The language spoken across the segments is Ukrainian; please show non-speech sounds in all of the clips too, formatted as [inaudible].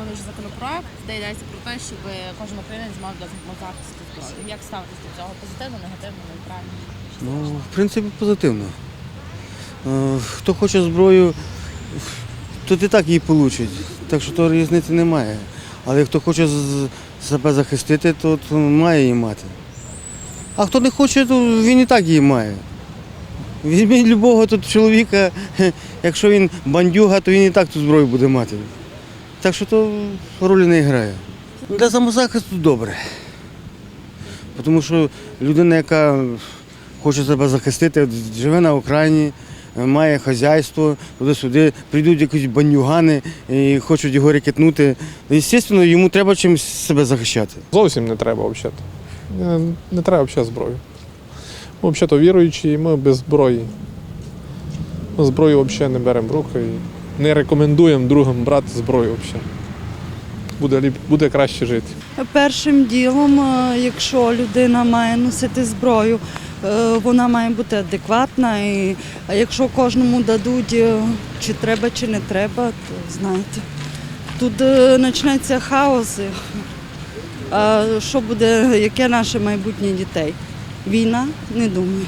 зареєстрований вже законопроект, де йдеться про те, щоб кожен українець мав доступ захисту зброї. Як ставитись до цього? Позитивно, негативно, нейтрально? Ну, в принципі, позитивно. Е, Хто хоче зброю, то і так її получить. Так що то різниці немає. Але хто хоче себе захистити, то, то має її мати. А хто не хоче, то він і так її має. Візьміть любого тут чоловіка, [laughs] якщо він бандюга, то він і так ту зброю буде мати. Так що то ролі не грає. Для самозахисту добре. Тому що людина, яка хоче себе захистити, живе на окраїні, має хазяйство, туди-сюди, прийдуть якісь бандюгани і хочуть його рекетнути. Звісно, йому треба чимось себе захищати. Зовсім не треба взагалі. Не, не треба взагалі зброю. Ми взагалі віруючі, і ми без зброї. Ми зброю взагалі не беремо в руки не рекомендуємо другим брати зброю взагалі. Буде, буде краще жити. Першим ділом, е, якщо людина має носити зброю, е, вона має бути адекватна. І а якщо кожному дадуть, е, чи треба, чи не треба, то знаєте, тут почнеться хаос. А що буде, яке наше майбутнє дітей? Війна? Не думаю.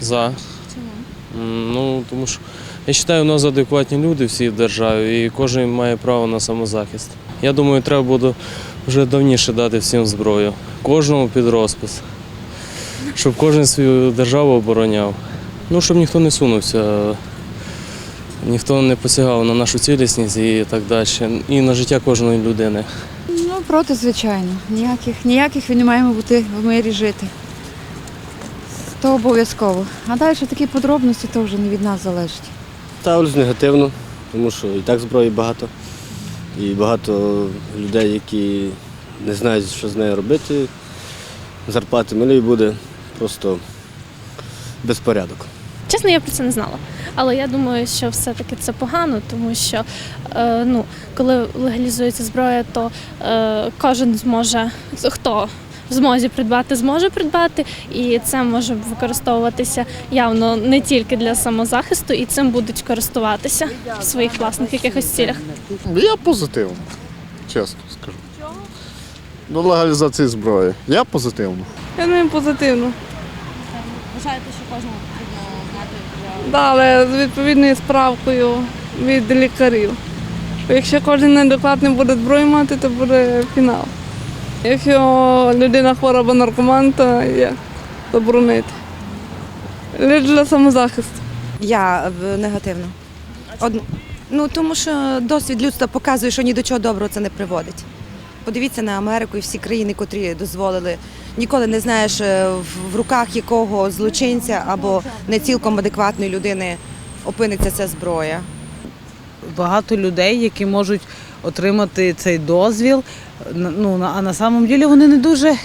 За. М, Ну, тому що я вважаю, у нас адекватні люди всі в державі, і кожен має право на самозахист. Я думаю, треба буде вже давніше дати всім зброю, кожному під розпис, щоб кожен свою державу обороняв. Ну, щоб ніхто не сунувся, ніхто не посягав на нашу цілісність і так далі, і на життя кожної людини. Ну, проти, звичайно. Ніяких, ніяких він не маємо бути в мирі жити. То обов'язково. А далі такі подробності то вже не від нас залежить. Ставлюсь негативно, тому що і так зброї багато. І багато людей, які не знають, що з нею робити. Зарплати малі буде просто безпорядок. Чесно, я про це не знала. Але я думаю, що все-таки це погано, тому що е, ну, коли легалізується зброя, то е, кожен зможе, хто в змозі придбати, зможе придбати, і це може використовуватися явно не тільки для самозахисту, і цим будуть користуватися в своїх власних якихось цілях. Я позитивно, чесно скажу. До легалізації зброї. Я позитивно. Я не позитивно. Вважаєте, що кожному потрібно мати але з відповідною справкою від лікарів. Якщо кожен неадекватний буде зброю мати, то буде фінал. Якщо людина хвора або наркоман, то як заборонити. Лише для самозахисту. Я е, негативно. Од... Ну тому що досвід людства показує, що ні до чого доброго це не приводить. Подивіться на Америку і всі країни, котрі дозволили. Ніколи не знаєш, е, в руках якого злочинця або не цілком адекватної людини опиниться ця зброя. Багато людей, які можуть отримати цей дозвіл. Ну, а на самом ділі вони не дуже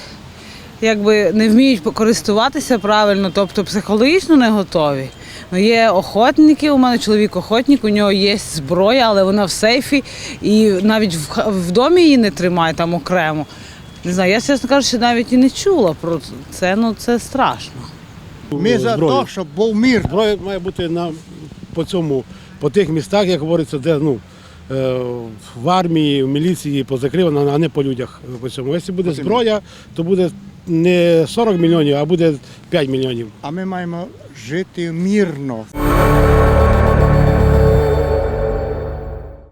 якби не вміють користуватися правильно, тобто психологічно не готові. Ну, є охотники, у мене чоловік охотник, у нього є зброя, але вона в сейфі, і навіть в, в домі її не тримає там окремо. Не знаю, я чесно кажучи, навіть і не чула про це, ну це страшно. Ми за те, щоб був мір. Зброя має бути на, по цьому, по тих містах, як говориться, де ну, е, в армії, в міліції позакривано, а не по людях. По цьому. Якщо буде зброя, то буде не 40 мільйонів, а буде 5 мільйонів. А ми маємо жити мирно.